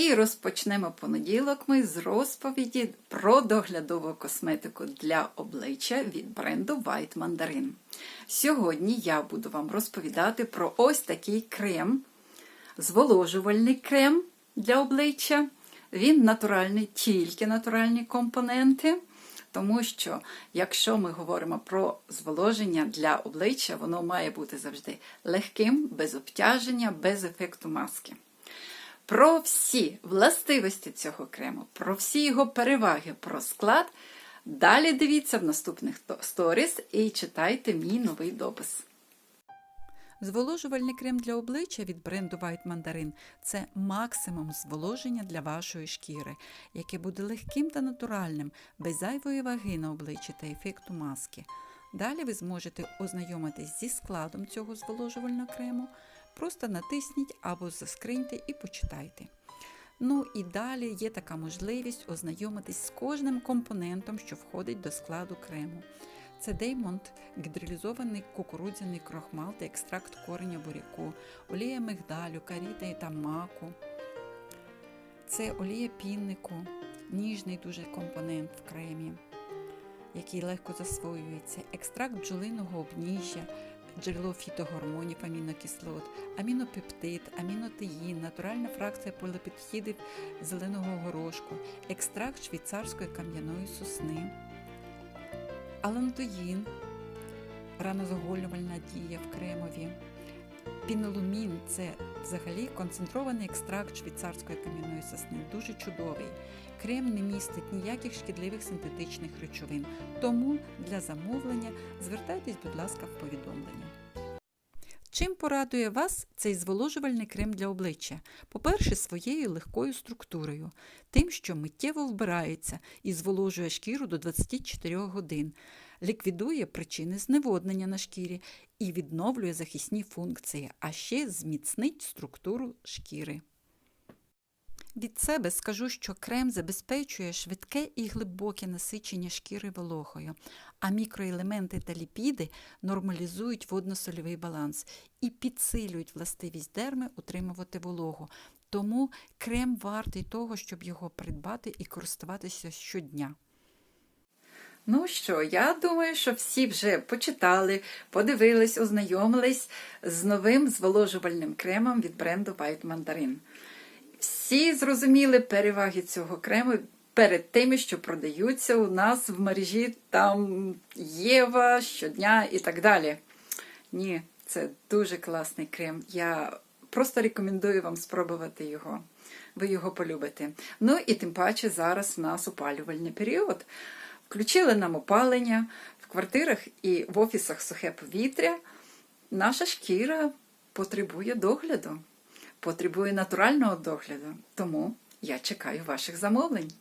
І розпочнемо понеділок ми з розповіді про доглядову косметику для обличчя від бренду White Mandarin. Сьогодні я буду вам розповідати про ось такий крем, зволожувальний крем для обличчя. Він натуральний, тільки натуральні компоненти. Тому що, якщо ми говоримо про зволоження для обличчя, воно має бути завжди легким, без обтяження, без ефекту маски. Про всі властивості цього крему, про всі його переваги, про склад. Далі дивіться в наступних сторіс і читайте мій новий допис. Зволожувальний крем для обличчя від бренду White Mandarin – це максимум зволоження для вашої шкіри, яке буде легким та натуральним, без зайвої ваги на обличчі та ефекту маски. Далі ви зможете ознайомитись зі складом цього зволожувального крему. Просто натисніть або заскриньте і почитайте. Ну і далі є така можливість ознайомитись з кожним компонентом, що входить до складу крему. Це деймонт, гідролізований кукурудзяний крохмал та екстракт кореня буряку, олія мигдалю, каріти та маку. Це олія піннику, ніжний дуже компонент в кремі, який легко засвоюється, екстракт бджолиного обніжжя, джерело фітогормонів, амінокислот, амінопептид, амінотеїн, натуральна фракція поліпідхідів зеленого горошку, екстракт швейцарської кам'яної сосни. Алантоїн, ранозаголювальна дія в кремові. Пінолумін це взагалі концентрований екстракт швейцарської кам'яної сосни, дуже чудовий. Крем не містить ніяких шкідливих синтетичних речовин, тому для замовлення звертайтесь, будь ласка, в повідомлення. Чим порадує вас цей зволожувальний крем для обличчя? По-перше, своєю легкою структурою, тим, що миттєво вбирається і зволожує шкіру до 24 годин, ліквідує причини зневоднення на шкірі і відновлює захисні функції, а ще зміцнить структуру шкіри. Від себе скажу, що крем забезпечує швидке і глибоке насичення шкіри вологою, а мікроелементи та ліпіди нормалізують водно-сольовий баланс і підсилюють властивість дерми утримувати вологу. Тому крем вартий того, щоб його придбати і користуватися щодня. Ну що, я думаю, що всі вже почитали, подивились, ознайомились з новим зволожувальним кремом від бренду White Mandarin. Всі зрозуміли переваги цього крему перед тими, що продаються у нас в мережі там Єва щодня і так далі. Ні, це дуже класний крем. Я просто рекомендую вам спробувати його. Ви його полюбите. Ну і тим паче зараз у нас опалювальний період. Включили нам опалення в квартирах і в офісах сухе повітря. Наша шкіра потребує догляду, потребує натурального догляду. Тому я чекаю ваших замовлень.